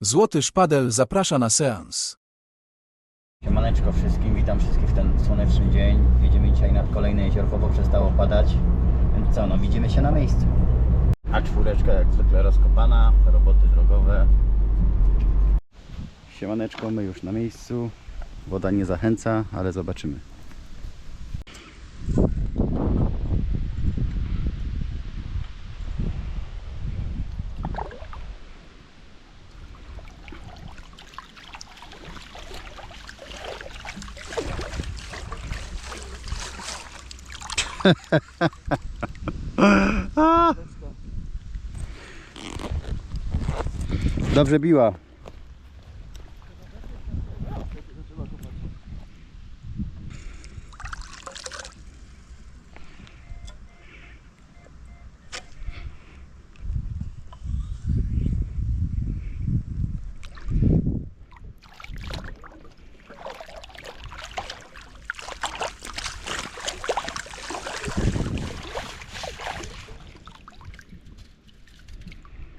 Złoty Szpadel zaprasza na seans. Siemaneczko wszystkim, witam wszystkich w ten słoneczny dzień. Jedziemy dzisiaj nad kolejne jeziorko, bo przestało padać. Więc co, no widzimy się na miejscu. A czwóreczka jak zwykle rozkopana, roboty drogowe. Siemaneczko, my już na miejscu. Woda nie zachęca, ale zobaczymy. Dobrze biła.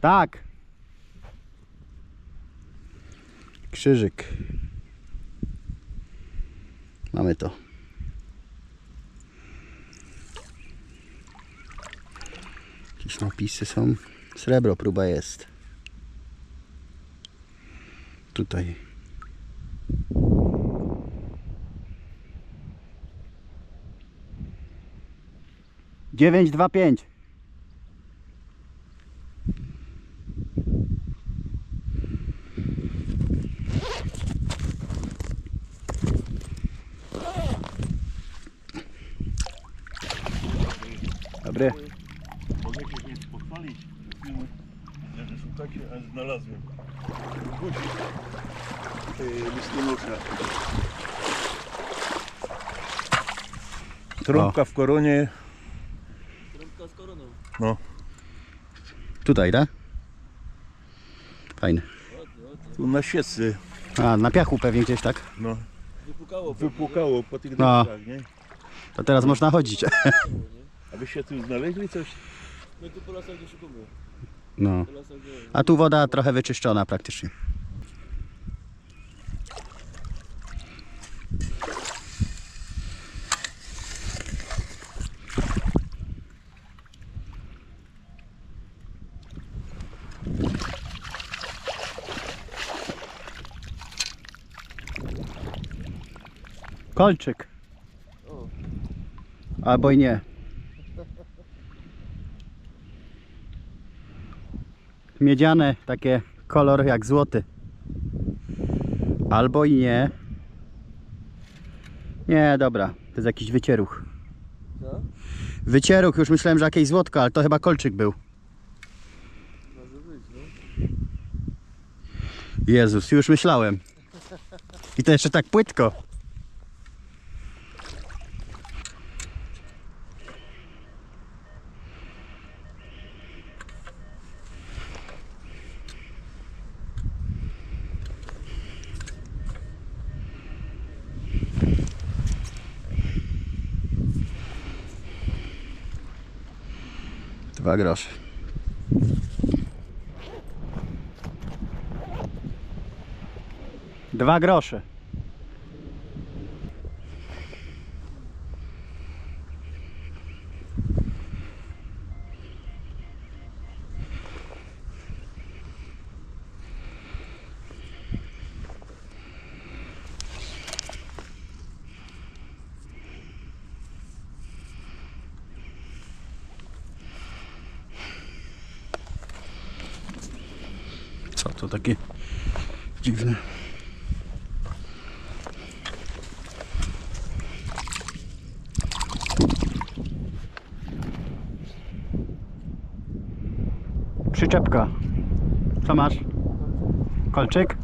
Tak. Krzyżyk. Mamy to. Jakieś napisy są. Srebro próba jest. Tutaj. Dziewięć, dwa, pięć. Dobry. Mogę się więc pochwalić. Filmy, że szukacie, a znalazłem. Guzik. Listonosza. Trąbka w koronie. No, Tutaj, tak? Fajne. tu na świecy. A, na piachu pewnie gdzieś, tak? No. Wypłukało po tych No. nie? To teraz można chodzić. Aby się tu znaleźli coś. My tu po lasach nie szukamy. No. Po lasach nie. A tu woda trochę wyczyszczona praktycznie. Kolczyk. O. Albo i nie. Miedziane, takie kolor jak złoty. Albo i nie. Nie, dobra, to jest jakiś wycieruch. Co? Wycieruch, już myślałem, że jakieś złotko, ale to chyba kolczyk był. Może być, no. Jezus, już myślałem. I to jeszcze tak płytko. Dwa grosze. Dwa grosze. To takie dziwne? Przyczepka. Co masz? Kolczyk?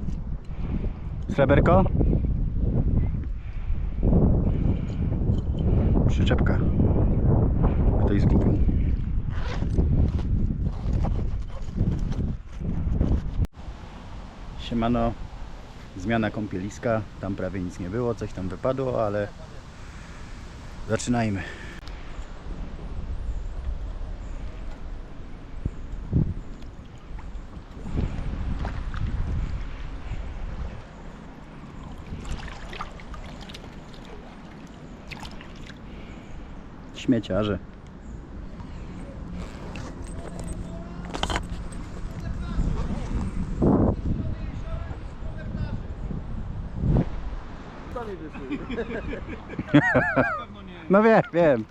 Sreberko? Przyczepka. Ktoś zgubił. Siemano, zmiana kąpieliska, tam prawie nic nie było, coś tam wypadło, ale zaczynajmy. Śmieciarze. No wiem, wiem.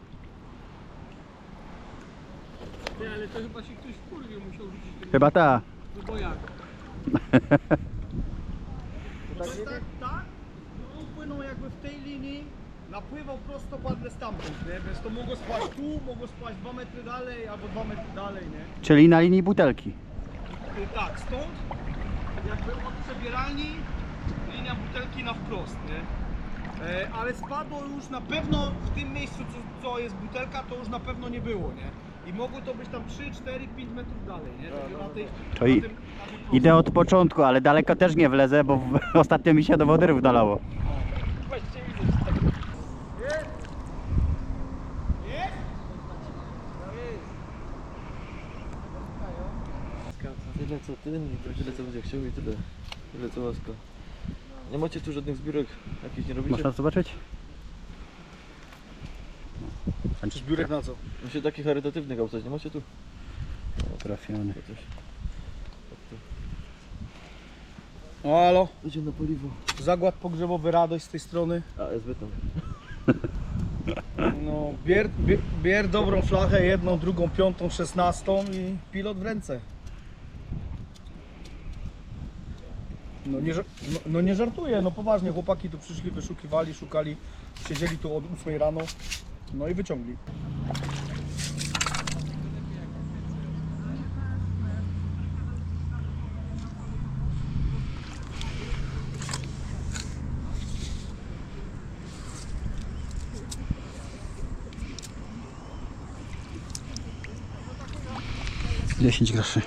Nie, ale to chyba się ktoś wkurwił, musiał rzucić Chyba ta. no bo jak? To tak nie wiem. tak? No on płynął jakby w tej linii, napływał prostopadle stamtąd, nie? Więc to mogło spaść tu, mogło spaść 2 metry dalej albo 2 metry dalej, nie? Czyli na linii butelki. Tak, stąd jakby od przebieralni linia butelki na wprost, nie? E, ale spadło już na pewno w tym miejscu, co, co jest butelka, to już na pewno nie było, nie? I mogło to być tam 3, 4, 5 metrów dalej, nie? Na tej, To i- na tym, na tym prosto. Idę od początku, ale daleko też nie wlezę, bo w, ostatnio mi się do wody wdalało. Właśnie widzę, że jest. Jest? Tyle co ty, i tyle co będzie chciał i tyle. Tyle co łaska. Nie macie tu żadnych zbiórek jakichś nie robicie? Można zobaczyć? Zbiórek na co? Myślę takich charytatywnych autów, nie macie tu? Trafiony. Coś. O, halo, Idziemy na paliwo. zagład pogrzebowy, radość z tej strony. A, SB tam. No, bier, bier, bier dobrą flachę, jedną, drugą, piątą, szesnastą i pilot w ręce. No nie, no, no nie żartuję, no poważnie, chłopaki tu przyszli, wyszukiwali, szukali, siedzieli tu od 8 rano, no i wyciągli. Dziesięć groszy.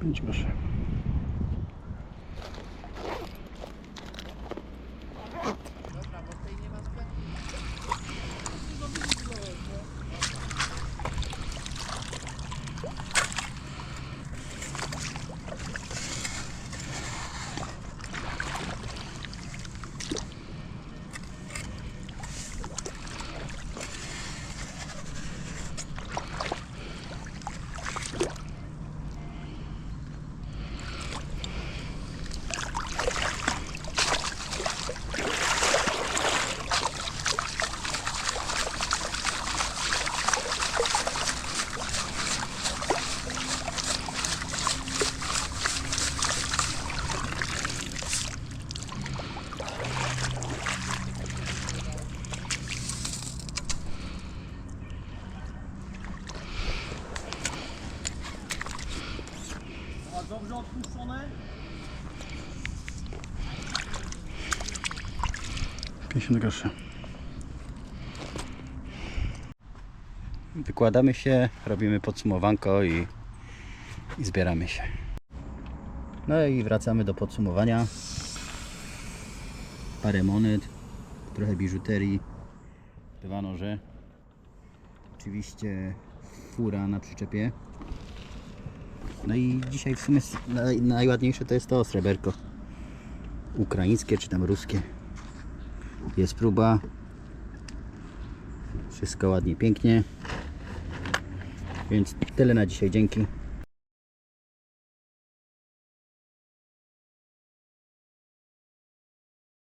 Pięć groszy. A dobrze odpuszczone? 50 groszy. Wykładamy się, robimy podsumowanko i, i zbieramy się. No i wracamy do podsumowania. Parę monet, trochę biżuterii, dwa noże. Oczywiście fura na przyczepie. No i dzisiaj w sumie naj, najładniejsze to jest to sreberko. Ukraińskie czy tam ruskie. Jest próba. Wszystko ładnie, pięknie. Więc tyle na dzisiaj. Dzięki.